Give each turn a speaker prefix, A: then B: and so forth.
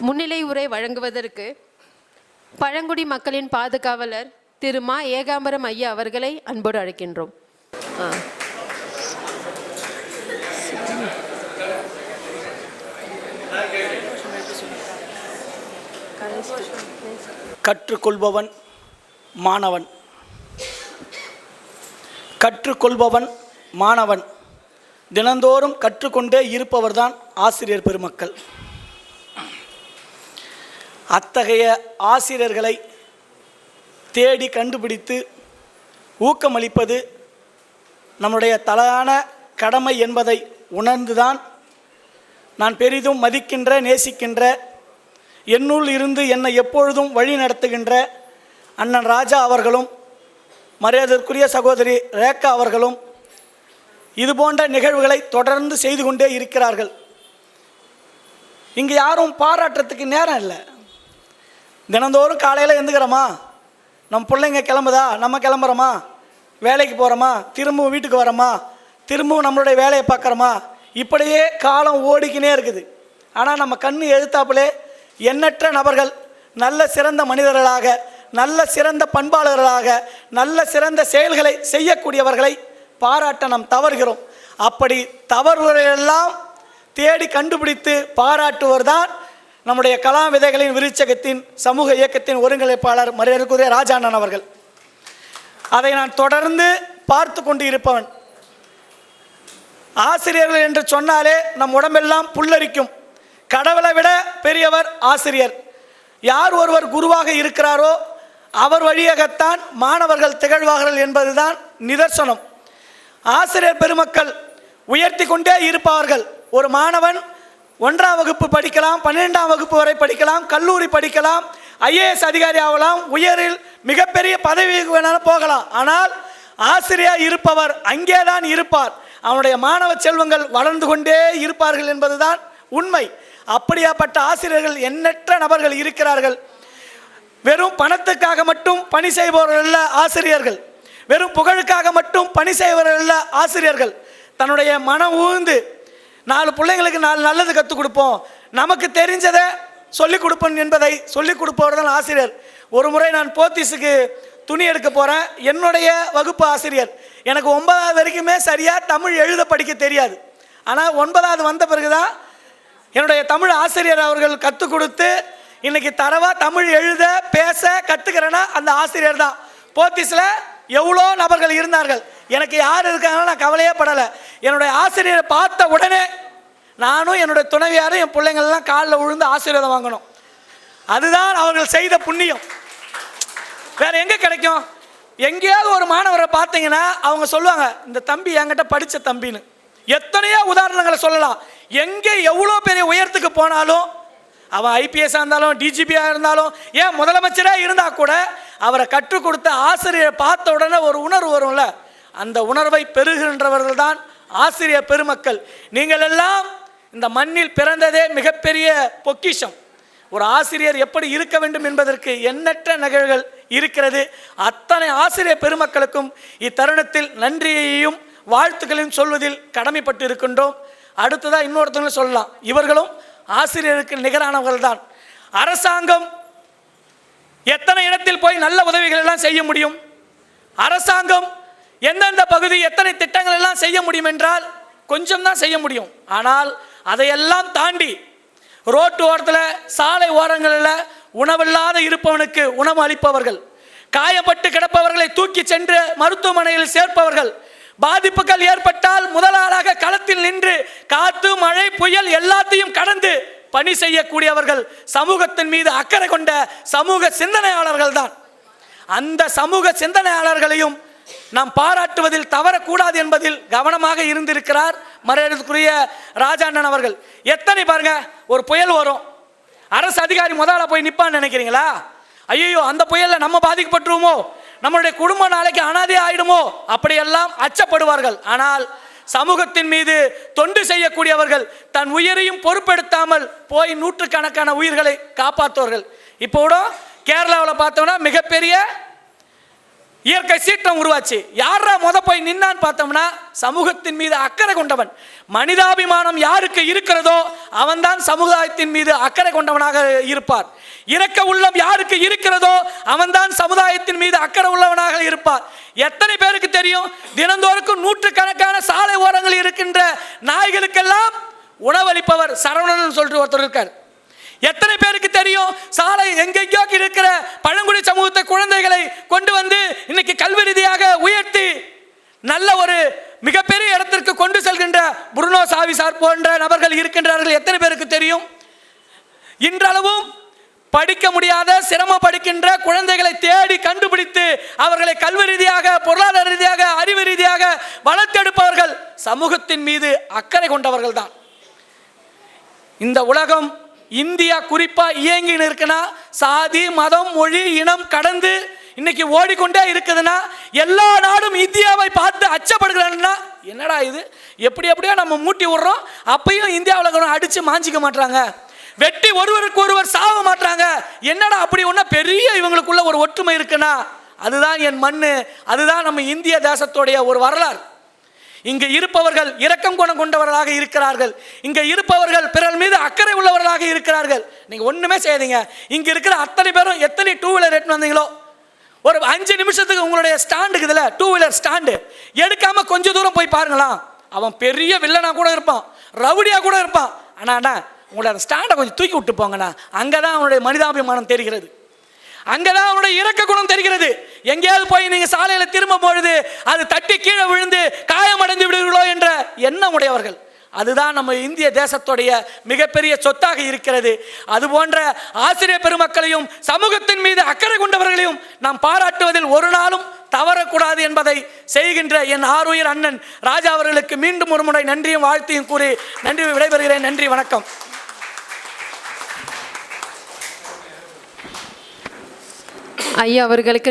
A: முன்னிலை உரை வழங்குவதற்கு பழங்குடி மக்களின் பாதுகாவலர் திரு மா. ஏகாம்பரம் ஐயா அவர்களை அன்போடு அழைக்கின்றோம்.
B: கற்றுக்கொள்பவன் மாணவன். கற்றுக்கொள்பவன் மாணவன். தினந்தோறும் கற்றுக்கொண்டே இருப்பவர்தான் ஆசிரியர் பெருமக்கள். அத்தகைய ஆசிரியர்களை தேடி கண்டுபிடித்து ஊக்கமளிப்பது நம்முடைய தலையான கடமை என்பதை உணர்ந்துதான் நான் பெரிதும் மதிக்கின்ற நேசிக்கின்ற என்னுள் இருந்து என்னை எப்பொழுதும் வழி நடத்துகின்ற அண்ணன் ராஜா அவர்களும் மரியாதைக்குரிய சகோதரி ரேகா அவர்களும் இது போன்ற நிகழ்வுகளை தொடர்ந்து செய்து கொண்டே இருக்கிறார்கள். இங்கே யாரும் பாராட்டுறதுக்கு நேரம் இல்லை. தினந்தோறும் காலையில் எழுந்துக்கிறோமா? நம்ம பிள்ளைங்க கிளம்புதா? நம்ம கிளம்புறோமா? வேலைக்கு போகிறோமா திரும்பவும் வீட்டுக்கு வரோமா? திரும்பவும் நம்மளுடைய வேலையை பார்க்குறோமா? இப்படியே காலம் ஓடிக்கினே இருக்குது. ஆனால் நம்ம கண்ணு எழுத்தாப்புலே எண்ணற்ற நபர்கள் நல்ல சிறந்த மனிதர்களாக நல்ல சிறந்த பண்பாளர்களாக நல்ல சிறந்த செயல்களை செய்யக்கூடியவர்களை பாராட்ட நாம் தவறுகிறோம். அப்படி தவறுகளெல்லாம் தேடி கண்டுபிடித்து பாராட்டுவர் தான் நம்முடைய கலாம் விதைகளின் விருச்சகத்தின் சமூக இயக்கத்தின் ஒருங்கிணைப்பாளர் மரியாதைக்குரிய ராஜாண்ணன் அவர்கள். அதை நான் தொடர்ந்து பார்த்து கொண்டு இருப்பவன் ஆசிரியர்கள் என்று சொன்னாலே நம் உடம்பெல்லாம் புல்லரிக்கும். கடவுளை விட பெரியவர் ஆசிரியர். யார் ஒருவர் குருவாக இருக்கிறாரோ அவர் வழியாகத்தான் மாணவர்கள் திகழ்வார்கள் என்பதுதான் நிதர்சனம். ஆசிரியர் பெருமக்கள் உயர்த்தி கொண்டே இருப்பார்கள் ஒரு மாணவன் ஒன்றாம் வகுப்பு படிக்கலாம் பன்னிரெண்டாம் வகுப்பு வரை படிக்கலாம் கல்லூரி படிக்கலாம் ஐஏஎஸ் அதிகாரி ஆகலாம் உயரில் மிகப்பெரிய பதவிக்கு வேணாலும் போகலாம். ஆனால் ஆசிரியர் இருப்பவர் அங்கேதான் இருப்பார். அவனுடைய மாணவ செல்வங்கள் வளர்ந்து கொண்டே இருப்பார்கள் என்பதுதான் உண்மை. அப்படியாப்பட்ட ஆசிரியர்கள் எண்ணற்ற நபர்கள் இருக்கிறார்கள். வெறும் பணத்துக்காக மட்டும் பணி செய்பவர்கள் அல்ல ஆசிரியர்கள். வெறும் புகழுக்காக மட்டும் பணி செய்பவர்கள் அல்ல ஆசிரியர்கள். தன்னுடைய மனம் ஊழ்ந்து நாலு பிள்ளைங்களுக்கு நாலு நல்லது கற்றுக் கொடுப்போம். நமக்கு தெரிஞ்சதை சொல்லிக் கொடுப்போம் என்பதை சொல்லிக் கொடுப்பவர் தான் ஆசிரியர். ஒரு முறை நான் போத்தீஸுக்கு துணி எடுக்க போகிறேன் என்னுடைய வகுப்பு ஆசிரியர். எனக்கு ஒன்பதாவது வரைக்குமே சரியாக தமிழ் எழுத படிக்க தெரியாது. ஆனால் ஒன்பதாவது வந்த பிறகு தான் என்னுடைய தமிழ் ஆசிரியர் அவர்கள் கற்றுக் கொடுத்து இன்னைக்கு தரவா தமிழ் எழுத பேச கற்றுக்கிறேன்னா அந்த ஆசிரியர் தான். போத்தீஸில் எவ்வளோ நபர்கள் இருந்தார்கள். எனக்கு யார் இருக்காங்கன்னா நான் கவலையே படலை. என்னுடைய ஆசிரியரை பார்த்த உடனே நானும் என்னுடைய துணைவியாரும் என் பிள்ளைங்கள்லாம் காலில் விழுந்து ஆசீர்வாதம் வாங்கணும். அதுதான் அவர்கள் செய்த புண்ணியம். வேற எங்கே கிடைக்கும்? எங்கேயாவது ஒரு மாணவரை பார்த்தீங்கன்னா அவங்க சொல்லுவாங்க இந்த தம்பி என்கிட்ட படித்த தம்பின்னு. எத்தனையோ உதாரணங்களை சொல்லலாம். எங்கே எவ்வளோ பெரிய உயரத்துக்கு போனாலும் அவன் ஐபிஎஸ்ஸாக இருந்தாலும் டிஜிபியாக இருந்தாலும் ஏன் முதலமைச்சராக இருந்தால் கூட அவரை கற்றுக் கொடுத்த ஆசிரியரை பார்த்த உடனே ஒரு உணர்வு வரும்ல. அந்த உணர்வை பெறுகின்றவர்கள் தான் ஆசிரியர் பெருமக்கள் நீங்கள் எல்லாம் இந்த மண்ணில் பிறந்ததே மிகப்பெரிய பொக்கிஷம். ஒரு ஆசிரியர் எப்படி இருக்க வேண்டும் என்பதற்கு எண்ணற்ற நிகழ்வுகள் இருக்கிறது. அத்தனை ஆசிரியர் பெருமக்களுக்கும் இத்தருணத்தில் நன்றியையும் வாழ்த்துக்களையும் சொல்வதில் கடமைப்பட்டு இருக்கின்றோம் அடுத்ததாக இன்னொருத்தவங்க சொல்லலாம். இவர்களும் ஆசிரியருக்கு நிகரானவர்கள் தான். அரசாங்கம் எத்தனை இடத்தில் போய் நல்ல உதவிகள் எல்லாம் செய்ய முடியும்? அரசாங்கம் எந்தெந்த பகுதி எத்தனை திட்டங்கள் எல்லாம் செய்ய முடியும் என்றால் கொஞ்சம் தான் செய்ய முடியும். ஆனால் அதையெல்லாம் தாண்டி ரோட்டு ஓரத்தில் சாலை ஓரங்களில் உணவில்லாத இருப்பவனுக்கு உணவு அளிப்பவர்கள் காயப்பட்டு கிடப்பவர்களை தூக்கி சென்று மருத்துவமனையில் சேர்ப்பவர்கள் பாதிப்புகள் ஏற்பட்டால் முதலாளாக களத்தில் நின்று காத்து மழை புயல் எல்லாத்தையும் கடந்து பணி செய்யக்கூடியவர்கள் சமூகத்தின் மீது அக்கறை கொண்ட சமூக சிந்தனையாளர்கள் தான். அந்த சமூக சிந்தனையாளர்களையும் நாம் பாராட்டுவதில் தவறக்கூடாது என்பதில் கவனமாக இருந்திருக்கிறார் மரியாதைக்குரிய ராஜாண்ணன் அவர்கள். எத்தனை பாருங்க ஒரு புயல் வரும். அரசு அதிகாரி முதல்ல போய் நிற்பான்னு நினைக்கிறீங்களா? ஐயோ அந்த புயலில் நம்ம பாதிக்கப்பட்டுருவோமோ நம்மளுடைய குடும்பம் நாளைக்கு அனாதே ஆயிடுமோ? அப்படியெல்லாம் அச்சப்படுவார்கள். ஆனால் சமூகத்தின் மீது தொண்டு செய்யக்கூடியவர்கள் தன் உயிரையும் பொறுப்பெடுத்தாமல் போய் நூற்றுக்கணக்கான உயிர்களை காப்பாற்றுவார்கள். இப்போ கூட கேரளாவில் பார்த்தோம்னா மிகப்பெரிய இயற்கை சீற்றம் உருவாச்சு. யாரா முத போய் நின்னான்னு பார்த்தோம்னா சமூகத்தின் மீது அக்கறை கொண்டவன். மனிதாபிமானம் யாருக்கு இருக்கிறதோ அவன்தான் சமுதாயத்தின் மீது அக்கறை கொண்டவனாக இருப்பார். இரக்க உள்ளம் யாருக்கு இருக்கிறதோ அவன்தான் சமுதாயத்தின் மீது அக்கறை உள்ளவனாக இருப்பார். எத்தனை பேருக்கு தெரியும்? தினந்தோறுக்கும் நூற்றுக்கணக்கான சாலை ஓரங்களில் இருக்கின்ற நாய்களுக்கெல்லாம் உணவளிப்பவர் சரவணன் சொல்லிட்டு ஒருத்தர் இருக்கார். எத்தனை பேருக்கு தெரியும்? சாலை எங்கெங்கோ இருக்கிற பழங்குடி சமூகத்தை குழந்தைகளை கொண்டு வந்து இன்னைக்கு கல்வி ரீதியாக உயர்த்தி நல்ல ஒரு மிகப்பெரிய இடத்திற்கு கொண்டு செல்கின்ற புருனோ சாவிசார் போன்ற நபர்கள் இருக்கின்றார்கள். எத்தனை பேருக்கு தெரியும்? இன்றளவும் படிக்க முடியாத சிரமம் படிக்கின்ற குழந்தைகளை தேடி கண்டுபிடித்து அவர்களை கல்வி ரீதியாக பொருளாதார ரீதியாக அறிவு ரீதியாக வளர்த்தெடுப்பவர்கள் சமூகத்தின் மீது அக்கறை கொண்டவர்கள் தான் இந்த உலகம் இந்தியா குறிப்பாக இயங்கின்னு இருக்குன்னா சாதி மதம் மொழி இனம் கடந்து இன்னைக்கு ஓடிக்கொண்டே இருக்குதுன்னா எல்லா நாடும் இந்தியாவை பார்த்து அச்சப்படுகிறாங்கன்னா என்னடா இது? எப்படி எப்படியோ நம்ம மூட்டி விடுறோம் அப்பயும் இந்தியாவில் அடித்து மாஞ்சிக்க மாட்டாங்க வெட்டி ஒருவருக்கு ஒருவர் சாவ மாட்டாங்க என்னடா அப்படி ஒன்றா பெரிய இவங்களுக்குள்ள ஒரு ஒற்றுமை இருக்குன்னா அதுதான் என் மண்ணு அதுதான் நம்ம இந்திய தேசத்துடைய ஒரு வரலாறு. இங்கு இருப்பவர்கள் இரக்கம் குணம் கொண்டவர்களாக இருக்கிறார்கள். இங்க இருப்பவர்கள் பிறர் மீது அக்கறை உள்ளவர்களாக இருக்கிறார்கள். நீங்க ஒண்ணுமே செய்யாதீங்க. இங்க இருக்கிற அத்தனை பேரும் எத்தனை டூ வீலர் எட்டு வந்தீங்களோ? ஒரு அஞ்சு நிமிஷத்துக்கு உங்களுடைய ஸ்டாண்டு இதில் டூ வீலர் ஸ்டாண்டு எடுக்காம கொஞ்ச தூரம் போய் பாருங்களாம் அவன் பெரிய வில்லனா கூட இருப்பான். ரவுடியா கூட இருப்பான். ஆனா அண்ணா உங்களோட அந்த ஸ்டாண்டை கொஞ்சம் தூக்கி விட்டு போங்கண்ணா. அங்கதான் அவனுடைய மனிதாபிமானம் தெரிகிறது. அங்கதான் அவனுடைய இறக்க குணம் தெரிகிறது. எங்கேயாவது போய் நீங்கள் சாலையில் திரும்ப பொழுது அது தட்டி கீழே விழுந்து எண்ணம் உடையவர்கள் அதுதான் நம்ம இந்திய தேசத்துடைய மிகப்பெரிய சொத்தாக இருக்கிறது. அது போன்ற ஆசிரியர் பெருமக்களையும் சமூகத்தின் மீது அக்கறை கொண்டவர்களையும் நாம் பாராட்டுவதில் ஒரு நாளும் தவறக்கூடாது என்பதை செய்கின்ற என் ஆருயிர் அண்ணன் ராஜா அவர்களுக்கு மீண்டும் ஒரு முறை நன்றியும் வாழ்த்தையும் கூறி நன்றி விடைபெறுகிறேன். நன்றி வணக்கம்.
A: ஐயா அவர்களுக்கு